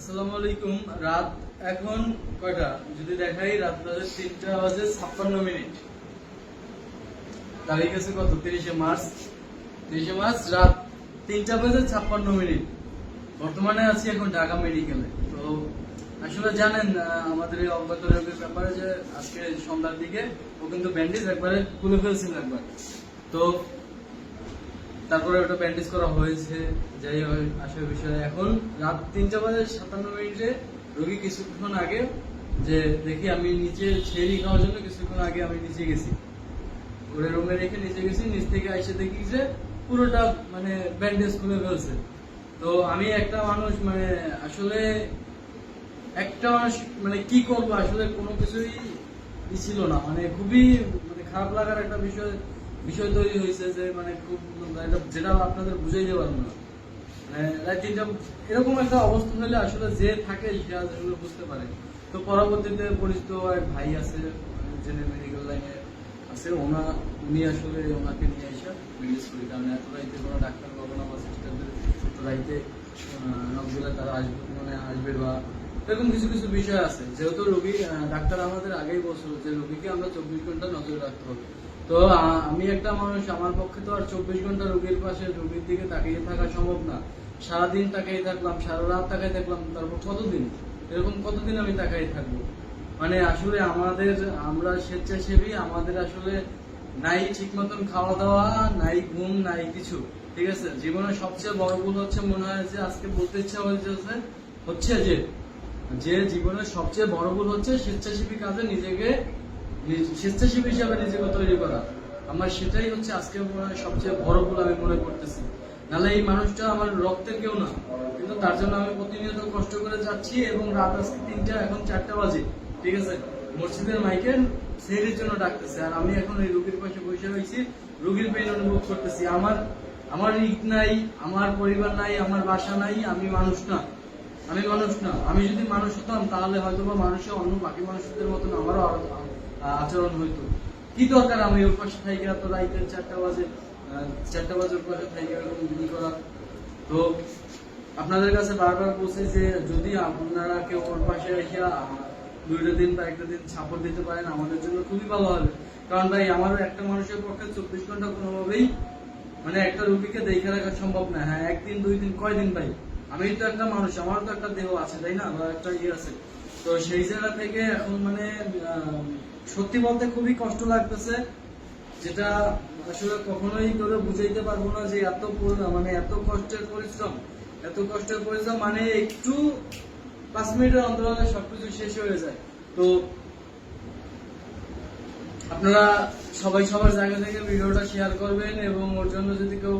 আসসালামু আলাইকুম, রাত এখন কয়টা? যদি দেখাই, রাত বাজে তিনটা বাজে ছাপ্পান্ন মিনিট। তারিখ আছে কত? তিরিশে মার্চ। তিরিশে মার্চ, রাত তিনটা বাজে ছাপ্পান্ন মিনিট। বর্তমানে আছি এখন ঢাকা মেডিকেলে। তো আসলে জানেন আমাদের এই অজ্ঞাত রোগের ব্যাপারে যে আজকে সন্ধ্যার দিকে ও কিন্তু ব্যান্ডেজ একবারে খুলে ফেলছিল একবার। তো তারপরে ওটা ব্যান্ডেজ করা হয়েছে, যাই আসল বিষয়। এখন রাত তিনটা বাজে সাতান্ন মিনিটে রোগী কিছুক্ষণ আগে যে দেখি আমি নিচে ছেড়ি খাওয়ার জন্য কিছুক্ষণ আগে আমি নিচে গেছি। ওরে রুমে রেখে নিচে গেছি, নিচ থেকে এসে দেখি যে পুরোটা মানে ব্যান্ডেজ খুলে ফেলছে। তো আমি একটা মানুষ মানে আসলে একটা মানুষ মানে কি করব? আসলে কোনো কিছুই ছিল না। মানে খুবই মানে খারাপ লাগার একটা বিষয় বিষয় তৈরি হয়েছে যে মানে খুব যেটা আপনাদের বুঝাইতে পারব না মানে এরকম একটা অবস্থা হলে আসলে যে থাকে, সে আসলে বুঝতে পারে। তো পরবর্তীতে পরিচিত এক ভাই আছে জেনে মেডিকেল লাইনে আছে। ওনা, উনি আসলে ওনাকে নিয়ে এসে মেডিকেল করি। কারণ এত রাইতে কোনো ডাক্তার পাবো না বা সিস্টারদের রাইতে নকদিলে তারা আসবে মানে আসবে বা এরকম কিছু কিছু বিষয় আছে। যেহেতু রোগী ডাক্তার আমাদের আগেই বলছিল যে, রোগীকে আমরা চব্বিশ ঘণ্টা নজরে রাখতে হবে। তো আমি একটা মানুষ, আমার পক্ষে তো আর চব্বিশ ঘণ্টা রোগীর পাশে রোগীর দিকে তাকিয়ে থাকা সম্ভব না। সারাদিন তাকিয়ে থাকলাম, সারা রাত তাকিয়ে থাকলাম, তারপর কতদিন? এরকম কতদিন আমি তাকিয়ে থাকব? মানে আসলে আমাদের, আমরা স্বেচ্ছাসেবী, আমাদের আসলে নাই ঠিক মতন খাওয়া দাওয়া, নাই ঘুম, নাই কিছু, ঠিক আছে? জীবনের সবচেয়ে বড় ভুল হচ্ছে মনে হয় যে আজকে বলতে ইচ্ছা হয়েছে হচ্ছে যে যে জীবনের সবচেয়ে বড় ভুল হচ্ছে স্বেচ্ছাসেবী কাজে নিজেকে নিজ- স্বেচ্ছাসেবী হিসাবে নিজেকে তৈরি করা। আমার সেটাই হচ্ছে আজকে সবচেয়ে বড় ভুল আমি মনে করতেছি। নাহলে এই মানুষটা আমার রক্তের কেউ না। কিন্তু তার জন্য আমি প্রতিনিয়ত কষ্ট করে যাচ্ছি এবং রাত আজকে তিনটা, এখন চারটা বাজে। ঠিক আছে? মসজিদের মাইকে সেহেরির জন্য ডাকতেছে। আর আমি এখন এই রুগীর পাশে বসে রয়েছি। রুগীর পেন অনুভব করতেছি। আমার আমার ঈদ নাই, আমার পরিবার নাই, আমার বাসা নাই, আমি মানুষ না। আমি মানুষ না। আমি যদি মানুষ হতাম, তাহলে হয়তো বা মানুষের অন্য বাকি মানুষদের মতন আমারও আ- আ- আচরণ হইতো। কি দরকার আমি ওর পাশে থাকি এত রাইতের চারটা বাজে চারটা বাজে ওর পাশে থাকি এরকম ই করা। তো আপনাদের কাছে বারবার বলছি যে যদি আপনারা কেউ ওর পাশে এসে দুইটা দিন বা একটা দিন সাপোর্ট দিতে পারেন, আমাদের জন্য খুবই ভালো হবে। কারণ ভাই আমার একটা মানুষের পক্ষে চব্বিশ ঘণ্টা কোনোভাবেই মানে একটা রুগীকে দেখে রাখা সম্ভব না। হ্যাঁ একদিন, দুই দিন কয় দিন ভাই? আমি তো একটা মানুষ আমার তো একটা দেহ আছে, তাই না? বা একটা ইয়ে আছে। তো সেই জায়গা থেকে এখন মানে সত্যি বলতে খুবই কষ্ট লাগতেছে, যেটা আসলে কখনোই করে বুঝাইতে পারব না যে এত মানে এত কষ্টের পরিশ্রম, এত কষ্টের পরিশ্রম মানে একটু পাঁচ মিনিটের অন্তরালে সবকিছু শেষ হয়ে যায়। তো আপনারা সবাই সবার জায়গা থেকে ভিডিওটা শেয়ার করবেন এবং ওর জন্য যদি কেউ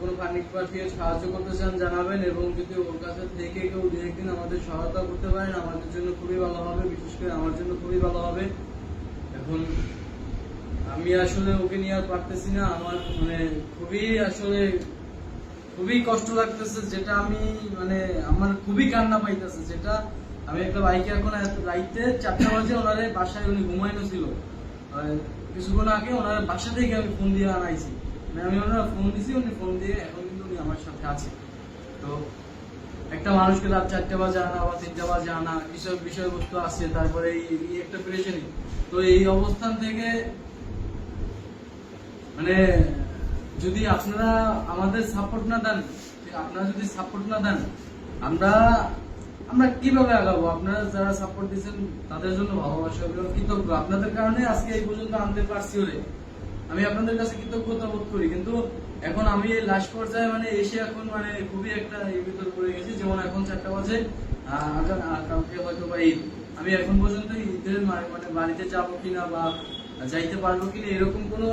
কোনো পানিক পাঠিয়ে সাহায্য করতে চান জানাবেন এবং যদি ওর কাছে থেকে কেউ দু একদিন আমাদের সহায়তা করতে পারেন, আমাদের জন্য খুবই ভালো হবে, বিশেষ করে আমার জন্য খুবই ভালো হবে। এখন আমি আসলে ওকে নিয়ে আর পারতেছি না, আমার মানে খুবই আসলে খুবই কষ্ট লাগতেছে, যেটা আমি মানে আমার খুবই কান্না পাইতেছে, যেটা আমি একটা বাইকে এখন রাইতে চারটা বাজে, ওনারে বাসায় উনি ঘুমাইনো ছিল। কিছুক্ষণ আগে ওনার বাসা থেকে আমি ফোন দিয়ে আনাইছি। মানে আমি ওনারা ফোন দিছি, উনি ফোন দিয়ে এখন কিন্তু উনি আমার সাথে আছে। তো একটা মানুষকে রাত চারটে বাজে আনা বা তিনটা বাজে আনা বিষয়বস্তু আছে, তারপরে এই একটা তো এই অবস্থান থেকে মানে যদি আপনারা আমাদের সাপোর্ট না দেন, আপনারা যদি সাপোর্ট না দেন, আমরা আমরা কীভাবে আগাবো? আপনারা যারা সাপোর্ট দিচ্ছেন তাদের জন্য ভালোবাসা এবং কৃতজ্ঞ। আপনাদের কারণে আজকে এই পর্যন্ত আনতে পারছি ওরে। আমি আপনাদের কাছে কৃতজ্ঞতা বোধ করি, কিন্তু এখন আমি লাস্ট পর্যায়ে মানে এসে এখন মানে খুবই একটা এর ভিতর পড়ে গেছি, যেমন এখন চারটা বাজে কালকে হয়তো বা ঈদ আমি এখন পর্যন্ত ঈদের মানে বাড়িতে যাব কিনা বা যাইতে পারব কিনা, এরকম কোনো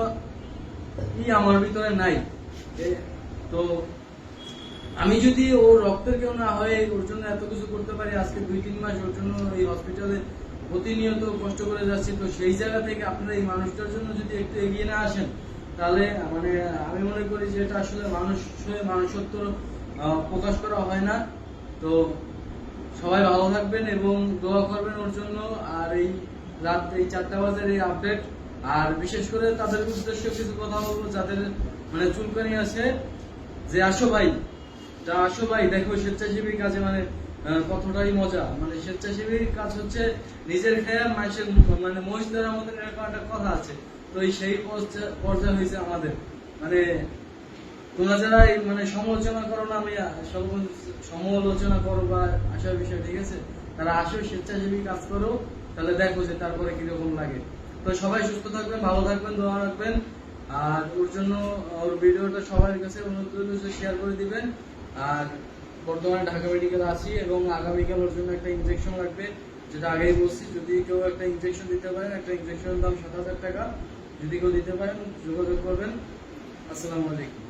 ই আমার ভিতরে নাই। তো আমি যদি ও রক্তের কেউ না হয়ে, ওর জন্য এত কিছু করতে পারি, আজকে দুই, তিন মাস ওর জন্য এই হসপিটালে প্রতিনিয়ত কষ্ট করে যাচ্ছি, তো সেই জায়গা থেকে আপনারা এই মানুষটার জন্য যদি একটু এগিয়ে না আসেন, তাহলে মানে আমি মনে করি যে এটা আসলে মানুষ হয়ে মানুষত্ব প্রকাশ করা হয় না। তো সবাই ভালো থাকবেন এবং দোয়া করবেন ওর জন্য। আর এই রাত, এই চারটা বাজের এই আপডেট আর বিশেষ করে তাদের উদ্দেশ্যে কিছু কথা বলব, যাদের মানে চুলকানি আছে। যে আসো ভাই। তা আসো ভাই, দেখো স্বেচ্ছাসেবী কাজে মানে কতটাই মজা। মানে স্বেচ্ছাসেবীর কাজ হচ্ছে নিজের খেয়ে মানুষের মানে মহিষ ধরার এরকম একটা কথা আছে। তো সেই পর্যায়ে হয়েছে আমাদের। মানে তোমরা যারা মানে সমালোচনা করো না, আমি সমালোচনা করো বা আসার বিষয়, ঠিক আছে? তারা আসো, স্বেচ্ছাসেবী কাজ করো, তাহলে দেখো যে তারপরে কীরকম লাগে। তো সবাই সুস্থ থাকবেন, ভালো থাকবেন, দোয়া রাখবেন। আর ওর জন্য, ওর ভিডিওটা সবার কাছে অনুরোধ শেয়ার করে দিবেন। আর বর্তমানে ঢাকা মেডিকেল আছি এবং আগামীকাল ওর জন্য একটা ইনজেকশন লাগবে, যেটা আগেই বলছি, যদি কেউ একটা ইনজেকশন দিতে পারেন, একটা ইনজেকশনের দাম সাত হাজার টাকা। যদি কেউ দিতে পারেন, যোগাযোগ করবেন। আসসালামু আলাইকুম।